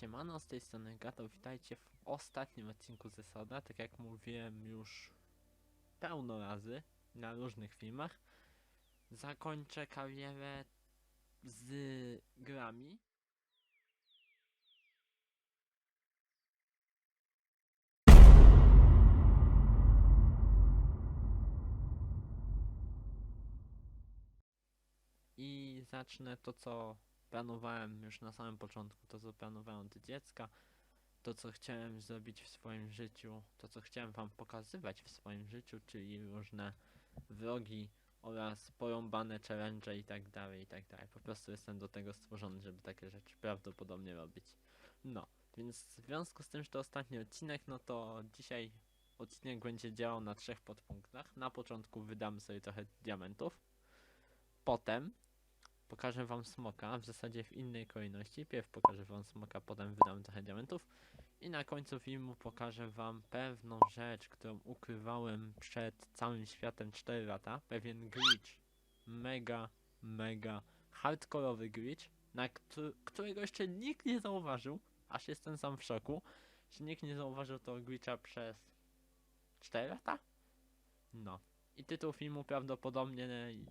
Siemano, z tej strony Gato, witajcie w ostatnim odcinku ze Soda, tak jak mówiłem już pełno razy na różnych filmach. Zakończę karierę z grami. I zacznę to, co planowałem już na samym początku, to co planowałem od dziecka, to co chciałem zrobić w swoim życiu, to co chciałem wam pokazywać w swoim życiu, czyli różne vlogi oraz porąbane challenge i tak dalej, i tak dalej. Po prostu jestem do tego stworzony, żeby takie rzeczy prawdopodobnie robić. No, więc w związku z tym, że to ostatni odcinek, no to dzisiaj odcinek będzie działał na trzech podpunktach. Na początku wydamy sobie trochę diamentów. Potem pokażę wam smoka, w zasadzie w innej kolejności. Pierw pokażę wam smoka, potem wydam trochę diamentów. I na końcu filmu pokażę wam pewną rzecz, którą ukrywałem przed całym światem 4 lata. Pewien glitch. Mega, mega hardkorowy glitch, na któ- którego jeszcze nikt nie zauważył. Aż jestem sam w szoku, że nikt nie zauważył tego glitcha przez 4 lata? No. I tytuł filmu prawdopodobnie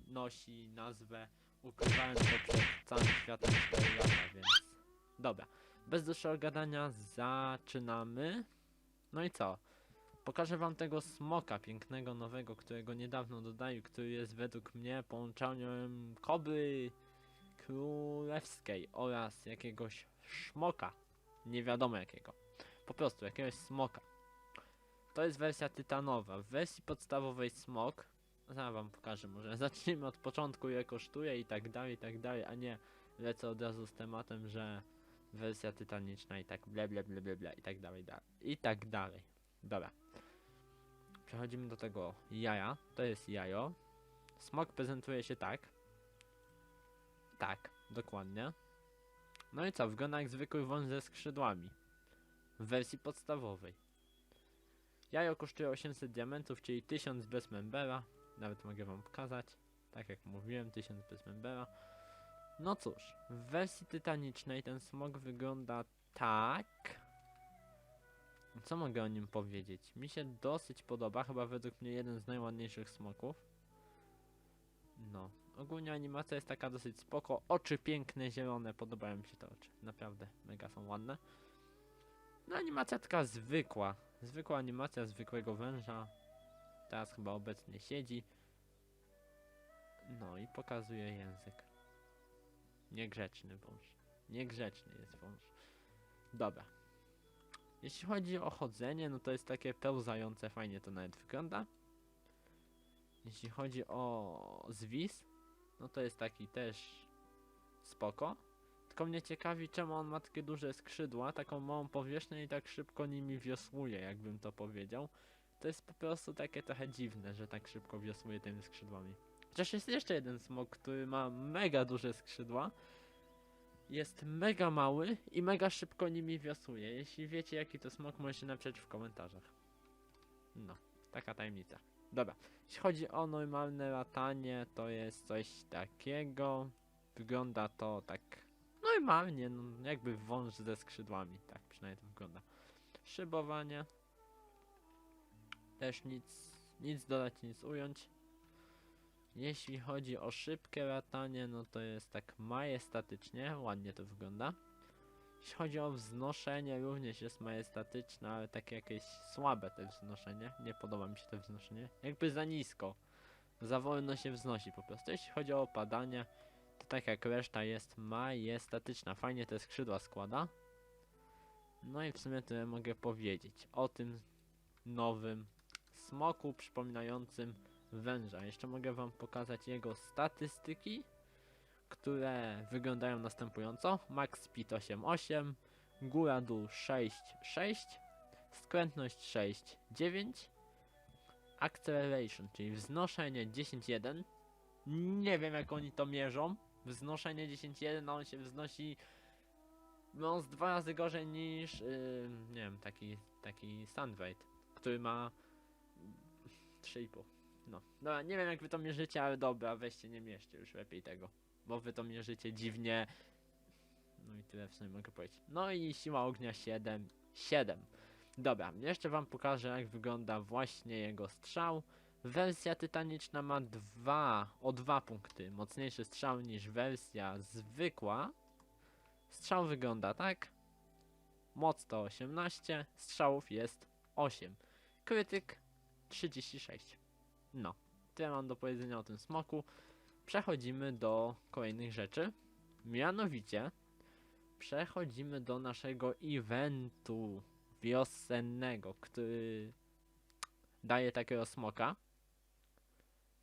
nosi nazwę Ukrywałem to przed całym światem 4 lata, więc... Dobra, bez dłuższego gadania zaczynamy. No i co? Pokażę wam tego smoka pięknego, nowego, którego niedawno dodali, który jest według mnie połączeniem kobry królewskiej oraz jakiegoś szmoka. Nie wiadomo jakiego. Po prostu jakiegoś smoka. To jest wersja tytanowa. W wersji podstawowej smok Zaraz wam pokażę może. Zacznijmy od początku ile kosztuje i tak dalej, i tak dalej, a nie lecę od razu z tematem, że wersja tytaniczna i tak ble ble ble ble, ble i tak dalej, dalej. I tak dalej. Dobra. Przechodzimy do tego jaja. To jest jajo. Smok prezentuje się tak. Tak, dokładnie. No i co? Wygląda jak zwykły wąż ze skrzydłami. W wersji podstawowej. Jajo kosztuje 800 diamentów, czyli 1000 bez membera. Nawet mogę wam pokazać. Tak jak mówiłem, 1000 bez membera. No cóż, w wersji tytanicznej ten smog wygląda tak. Co mogę o nim powiedzieć? Mi się dosyć podoba, chyba według mnie jeden z najładniejszych smoków. No, ogólnie animacja jest taka dosyć spoko. Oczy piękne, zielone, podobają mi się te oczy. Naprawdę, mega są ładne. No animacja taka zwykła. Zwykła animacja zwykłego węża. Teraz chyba obecnie siedzi. No i pokazuje język. Niegrzeczny wąż. Niegrzeczny jest wąż. Dobra. Jeśli chodzi o chodzenie, no to jest takie pełzające, fajnie to nawet wygląda. Jeśli chodzi o zwis, no to jest taki też spoko. Tylko mnie ciekawi, czemu on ma takie duże skrzydła, taką małą powierzchnię i tak szybko nimi wiosłuje, jakbym to powiedział. To jest po prostu takie trochę dziwne, że tak szybko wiosłuje tymi skrzydłami. Chociaż jest jeszcze jeden smok, który ma mega duże skrzydła. Jest mega mały i mega szybko nimi wiosłuje. Jeśli wiecie jaki to smok, możecie napisać w komentarzach. No, taka tajemnica. Dobra, jeśli chodzi o normalne latanie, to jest coś takiego. Wygląda to tak normalnie, no jakby wąż ze skrzydłami, tak przynajmniej to wygląda. Szybowanie. Też nic, nic dodać, nic ująć. Jeśli chodzi o szybkie latanie, no to jest tak majestatycznie, ładnie to wygląda. Jeśli chodzi o wznoszenie, również jest majestatyczne, ale takie jakieś słabe te wznoszenie. Nie podoba mi się to wznoszenie. Jakby za nisko. Za wolno się wznosi po prostu. Jeśli chodzi o opadanie, to tak jak reszta jest majestatyczna. Fajnie te skrzydła składa. No i w sumie tyle mogę powiedzieć o tym nowym smoku przypominającym węża. Jeszcze mogę wam pokazać jego statystyki, które wyglądają następująco. Max speed 8,8, góra dół 6,6, skrętność 6,9, acceleration, czyli wznoszenie 10,1. Nie wiem jak oni to mierzą. Wznoszenie 10,1, a on się wznosi no z dwa razy gorzej niż yy, nie wiem, taki taki Sandweight, który ma 3,5. No, dobra, nie wiem jak wy to mierzycie, ale dobra, weźcie, nie mierzcie już lepiej tego. Bo wy to mierzycie dziwnie. No i tyle w sumie mogę powiedzieć. No i siła ognia 7. 7. Dobra, jeszcze wam pokażę jak wygląda właśnie jego strzał. Wersja tytaniczna ma dwa, o dwa punkty mocniejszy strzał niż wersja zwykła. Strzał wygląda tak. Moc to 18, strzałów jest 8. Krytyk 36. No, tyle mam do powiedzenia o tym smoku. Przechodzimy do kolejnych rzeczy. Mianowicie przechodzimy do naszego eventu wiosennego, który daje takiego smoka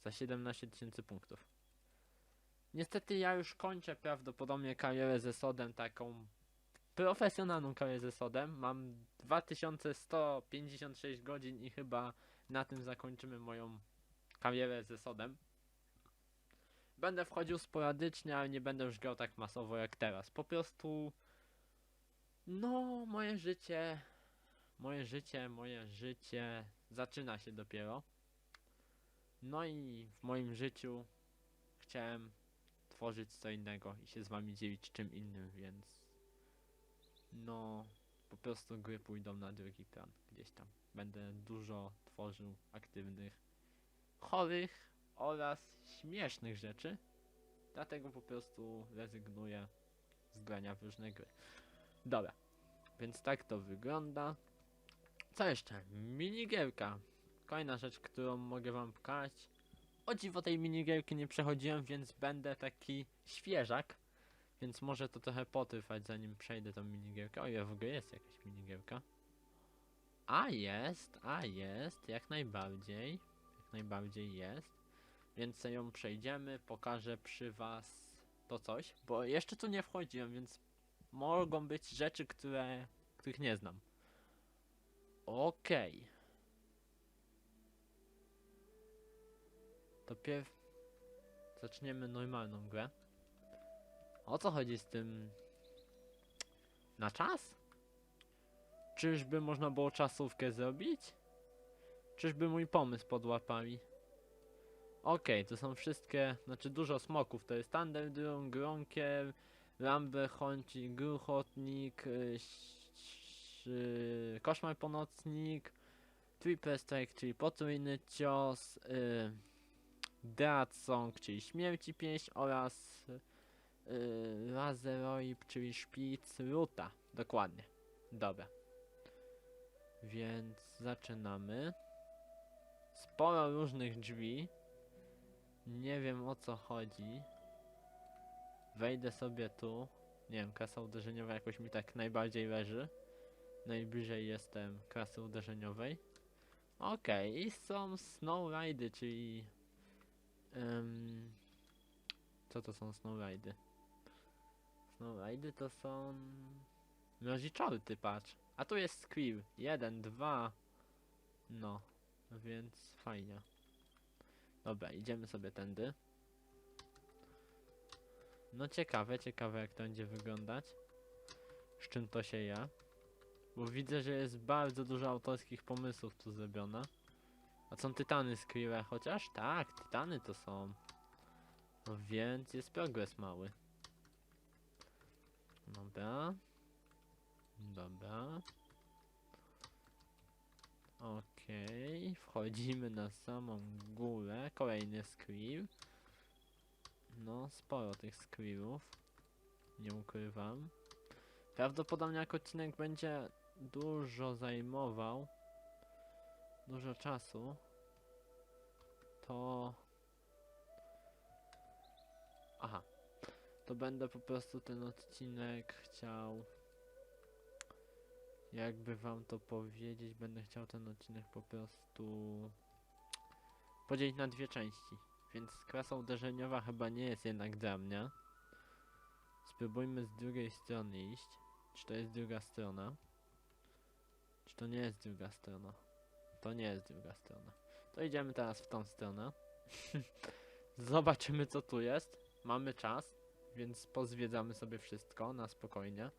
za 17 tysięcy punktów. Niestety ja już kończę prawdopodobnie karierę ze sodem taką profesjonalną karierę ze sodem. Mam 2156 godzin i chyba na tym zakończymy moją karierę ze sodem. Będę wchodził sporadycznie, ale nie będę już grał tak masowo jak teraz. Po prostu no, moje życie moje życie, moje życie zaczyna się dopiero. No i w moim życiu chciałem tworzyć co innego i się z wami dzielić czym innym, więc no po prostu gry pójdą na drugi plan gdzieś tam. Będę dużo tworzył aktywnych, chorych oraz śmiesznych rzeczy. Dlatego po prostu rezygnuję z grania w różne gry. Dobra, więc tak to wygląda. Co jeszcze? Minigierka. Kolejna rzecz, którą mogę wam pokazać. O dziwo tej minigierki nie przechodziłem, więc będę taki świeżak. Więc może to trochę potrwać zanim przejdę tą minigierkę. O ile w ogóle jest jakaś minigierka. A jest, a jest, jak najbardziej. Jak najbardziej jest. Więc ją przejdziemy, pokażę przy was to coś. Bo jeszcze tu nie wchodziłem, więc mogą być rzeczy, które, których nie znam. Okej. To pierw zaczniemy normalną grę. O co chodzi z tym? Na czas? Czyżby można było czasówkę zrobić? Czyżby mój pomysł podłapali? Okej, to są wszystkie, znaczy dużo smoków. To jest Thunderdrum, Gronkier, Lambe, Honci, Gruchotnik, y, ś- Koszmar Ponocnik, Triple Strike, czyli potrójny cios, y, Dead Song, czyli śmierci pięść oraz y, Lazeroip, czyli szpic Ruta. Dokładnie. Dobra. Więc zaczynamy. Sporo różnych drzwi. Nie wiem o co chodzi. Wejdę sobie tu. Nie wiem, klasa uderzeniowa jakoś mi tak najbardziej leży. Najbliżej jestem klasy uderzeniowej. Okej, i są snowridy, czyli... em, co to są snowridy? Snowridy to są... Mroziczorty, patrz. A tu jest Squeal. Jeden, dwa. No, więc fajnie. Dobra, idziemy sobie tędy. No ciekawe, ciekawe jak to będzie wyglądać. Z czym to się je. Bo widzę, że jest bardzo dużo autorskich pomysłów tu zrobione. A są tytany z chociaż? Tak, tytany to są. No więc jest progres mały. Dobra. Dobra. Okej, wchodzimy na samą górę. Kolejny screen. No, sporo tych screenów. Nie ukrywam. Prawdopodobnie jak odcinek będzie dużo zajmował, dużo czasu, to... Aha. To będę po prostu ten odcinek chciał... Jakby wam to powiedzieć, będę chciał ten odcinek po prostu podzielić na dwie części. Więc klasa uderzeniowa chyba nie jest jednak dla mnie. Spróbujmy z drugiej strony iść. Czy to jest druga strona? Czy to nie jest druga strona? To nie jest druga strona. To idziemy teraz w tą stronę. Zobaczymy co tu jest. Mamy czas, więc pozwiedzamy sobie wszystko na spokojnie.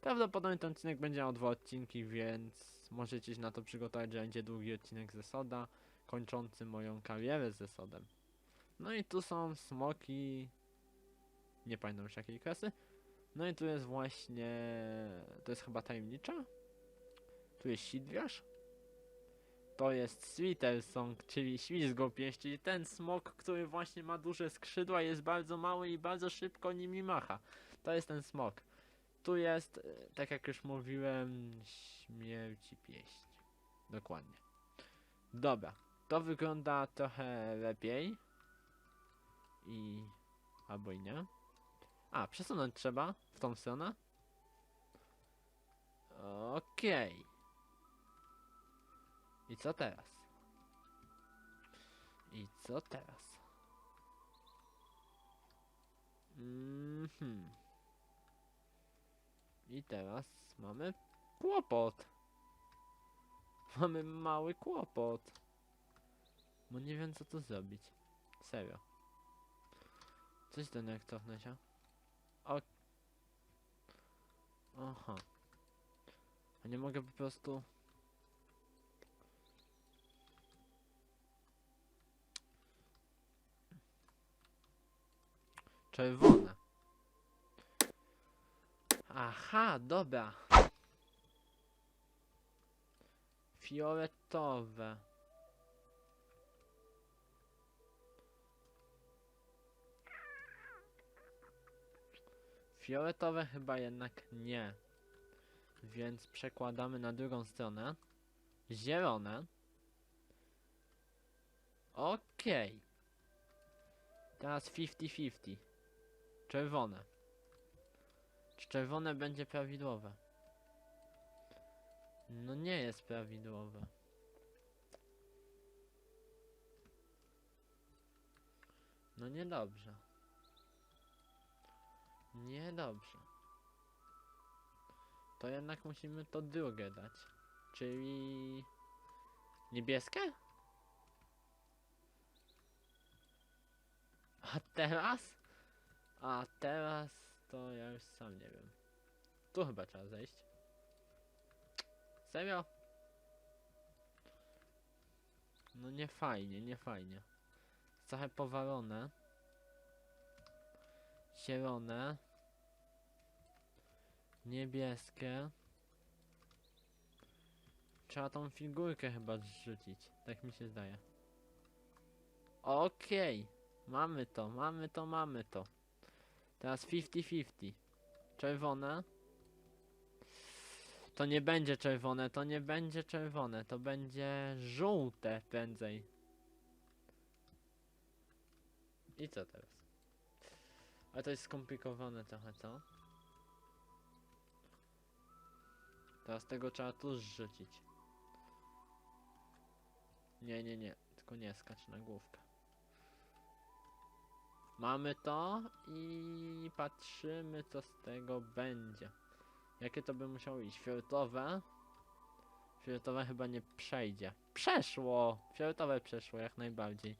Prawdopodobnie ten odcinek będzie miał dwa odcinki, więc możecie się na to przygotować, że będzie długi odcinek ze Soda, kończący moją karierę ze Sodem. No i tu są smoki. Nie pamiętam już jakiej klasy. No i tu jest właśnie... To jest chyba tajemnicza? Tu jest sidwiarz? To jest Sweeter Song, czyli ślizgopieść, czyli ten smok, który właśnie ma duże skrzydła, jest bardzo mały i bardzo szybko nimi macha. To jest ten smok. Tu jest, e, tak jak już mówiłem, śmierci pieść. Dokładnie. Dobra, to wygląda trochę lepiej. I... albo i nie. A, przesunąć trzeba w tą stronę. Okej. I co teraz? I co teraz? Mhm. I teraz mamy kłopot. Mamy mały kłopot. Bo nie wiem co tu zrobić. Serio. Coś do jak cofnę się. O. Aha. A nie mogę po prostu... Czerwone. Aha, dobra. Fioletowe. Fioletowe chyba jednak nie. Więc przekładamy na drugą stronę. Zielone. Okej. Teraz 50-50. Czerwone. Czerwone będzie prawidłowe? No nie jest prawidłowe. No niedobrze. Niedobrze. To jednak musimy to drugie dać. Czyli... Niebieskie? A teraz? A teraz to ja już sam nie wiem. Tu chyba trzeba zejść. Serio? No nie fajnie, nie fajnie. Trochę powalone. Zielone. Niebieskie. Trzeba tą figurkę chyba zrzucić. Tak mi się zdaje. Okej. Mamy to, mamy to, mamy to. Teraz 50-50. Czerwone. To nie będzie czerwone, to nie będzie czerwone, to będzie żółte prędzej. I co teraz? Ale to jest skomplikowane trochę, co? Teraz tego trzeba tu zrzucić. Nie, nie, nie, tylko nie skacz na główkę. Mamy to i patrzymy co z tego będzie. Jakie to by musiało iść? Fioletowe? Fioletowe chyba nie przejdzie. Przeszło! Fioletowe przeszło jak najbardziej.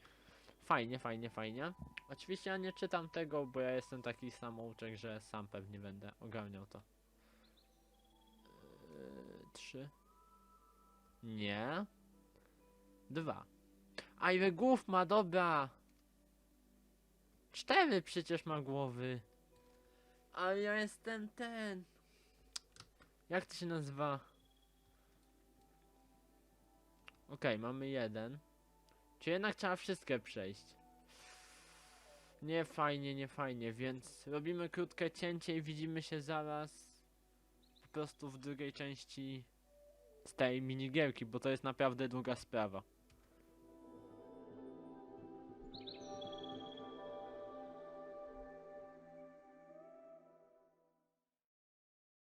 Fajnie, fajnie, fajnie. Oczywiście ja nie czytam tego, bo ja jestem taki samouczek, że sam pewnie będę ogarniał to. Yy, trzy. Nie. Dwa. A ile głów ma, dobra! Cztery przecież ma głowy. A ja jestem ten. Jak to się nazywa? Okej, mamy jeden. Czy jednak trzeba wszystkie przejść? Nie fajnie, nie fajnie, więc robimy krótkie cięcie i widzimy się zaraz po prostu w drugiej części z tej minigierki, bo to jest naprawdę długa sprawa.